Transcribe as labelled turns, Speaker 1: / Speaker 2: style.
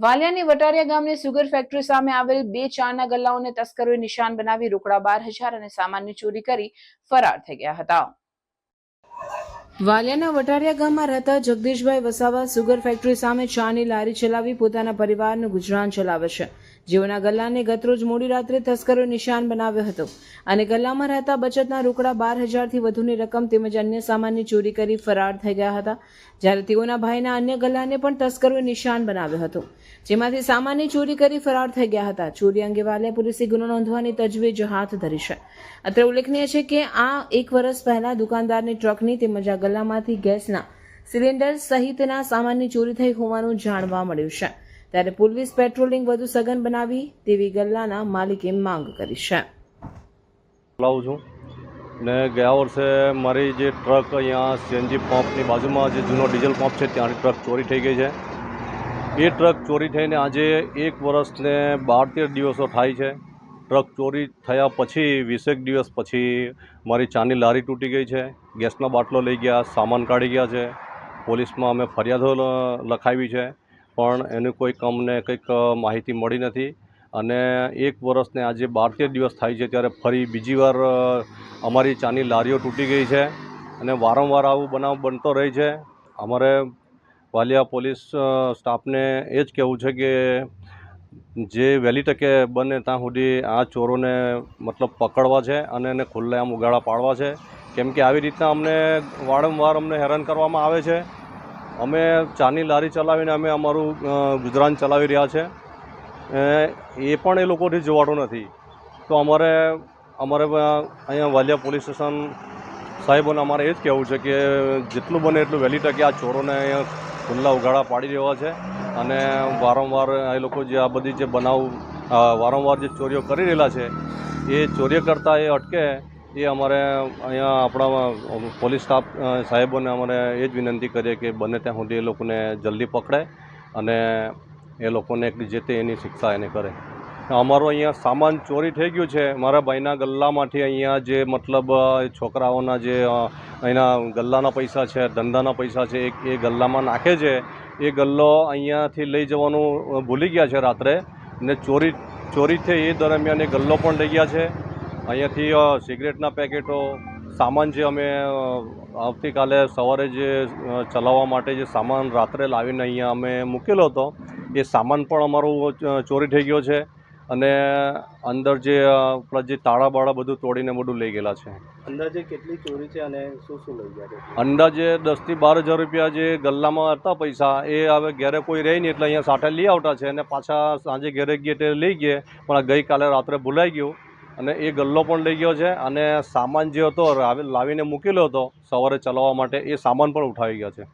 Speaker 1: વાલિયાની વટારિયા ગામની sugar factory સામે આવેલ બે ચાના ગલ્લાઓને તસ્કરોએ નિશાન બનાવી રોકડા બાર હજાર અને સામાનની ચોરી કરી ફરાર થઈ ગયા હતા. વાલિયાના વટારિયા ગામમાં રહેતા જગદીશભાઈ વસાવા સુગર ફેક્ટરી સામે ચાની લારી ચલાવી પોતાના પરિવારનું ગુજરાન ચલાવે છે. જેઓના ગલ્લાને ગતરોજ મોડી રાત્રે તસ્કરોએ નિશાન બનાવ્યો હતો. અને ગલ્લામાં રહેતા બચતના રોકડા બાર હજારથી વધુની રકમ તેમજ અન્ય સામાનની ચોરી કરી ફરાર થઈ ગયા હતા. જ્યારે તેઓના ભાઈના અન્ય ગલ્લાને પણ તસ્કરોએ નિશાન બનાવ્યો હતો. જેમાંથી સામાનની ચોરી કરી ફરાર થઈ ગયા હતા. ચોરી અંગે વાલિયા પોલીસે ગુનો નોંધવાની તજવીજ હાથ ધરી છે. અત્રે ઉલ્લેખનીય છે કે આ એક વર્ષ પહેલા દુકાનદારની ટ્રકની તેમજ આ ગલ્લામાંથી ગેસના સિલિન્ડર સહિતના સામાનની ચોરી થઈ હોવાનું જાણવા મળ્યું છે. ત્યારે પોલીસ પેટ્રોલિંગ વધુ સઘન બનાવી તેવી ગલ્લાના માલિકે માંગ કરી છે.
Speaker 2: લાવું છું. ને ગયા વર્ષે મારી જે ટ્રક અહીંયા સીએનજી પંપની બાજુમાં જે જૂનો ડીઝલ પંપ છે, ત્યાંની ટ્રક ચોરી થઈ ગઈ છે. એ ટ્રક ચોરી થઈને આજે એક વર્ષને બાર તેર દિવસો થાય છે. ટ્રક ચોરી થયા પછી, વીસેક દિવસ પછી મારી ચાની લારી તૂટી ગઈ છે. ગેસનો બાટલો લઈ ગયા, સામાન કાઢી ગયા છે. પોલીસમાં અમે ફરિયાદો લખાવી છે. પણ એનું કોઈ અમને કંઈક માહિતી મળી નથી. અને એક વર્ષને આજે બાર તેર દિવસ થાય છે ત્યારે ફરી બીજી વાર અમારી ચાની લારીઓ તૂટી ગઈ છે અને વારંવાર આવું બનાવ બનતો રહે છે. અમારે વાલિયા પોલીસ સ્ટાફને એ જ કહેવું છે કે જે વહેલી તકે બને ત્યાં સુધી આ ચોરોને મતલબ પકડવા છે અને એને ખુલ્લેઆમ ઉગાડા પાડવા છે. કેમ કે આવી રીતના અમને વારંવાર અમને હેરાન કરવામાં આવે છે. અમે ચાની લારી ચલાવીને અમે અમારું ગુજરાન ચલાવી રહ્યા છે. એ પણ એ લોકોથી જોવાતું નથી. તો અમારે અમારે અહીંયા વાલિયા પોલીસ સ્ટેશન સાહેબોને અમારે એ જ કહેવું છે કે જેટલું બને એટલું વહેલી તકે આ ચોરોને અહીંયા ખુલ્લા ઉઘાડા પાડી દેવા છે. અને વારંવાર એ લોકો જે આ બધી જે બનાવ વારંવાર જે ચોરીઓ કરી રહેલા છે, એ ચોરીઓ કરતાં એ અટકે એ અમારે અહીંયા આપણા પોલીસ સ્ટાફ સાહેબોને અમારે એ જ વિનંતી કરીએ કે બને ત્યાં સુધી એ લોકોને જલ્દી પકડે અને એ લોકોને જે તે એની શિક્ષા એને કરે. અમારો અહીંયા સામાન ચોરી થઈ ગયું છે. મારા ભાઈના ગલ્લામાંથી અહીંયા જે મતલબ છોકરાઓના જે અહીંના ગલ્લાના પૈસા છે, ધંધાના પૈસા છે એ એ ગલ્લામાં નાખે છે. એ ગલ્લો અહીંયાથી લઈ જવાનું ભૂલી ગયા છે રાત્રે ને ચોરી ચોરી થઈ એ દરમિયાન એ ગલ્લો પણ લઈ ગયા છે. અહીંયાથી સિગરેટના પેકેટો સામાન જે અમે આવતીકાલે સવારે જે ચલાવવા માટે જે સામાન રાત્રે લાવીને અહીંયા અમે મૂકેલો હતો એ સામાન પણ અમારું ચોરી થઈ ગયો છે અને અંદર જે પેલા જે તાળા બાળા બધું તોડીને બધું લઈ ગયેલા છે.
Speaker 3: અંદાજે કેટલી ચોરી છે અને શું શું લઈ ગયા છે?
Speaker 2: અંદાજે દસથી બાર હજાર રૂપિયા જે ગલ્લામાં હતા પૈસા એ હવે ઘરે કોઈ રહી નહીં એટલે અહીંયા સાથે લઈ આવતા છે અને પાછા સાંજે ઘરે ગઈએ તે લઈ ગયે પણ ગઈકાલે રાત્રે ભૂલાઈ ગયું. અને એ ગલ્લો પણ લઈ ગયો છે અને સામાન જે હતો લાવીને મૂકેલો હતો સવારે ચલાવવા માટે, એ સામાન પણ ઉઠાવી ગયો છે.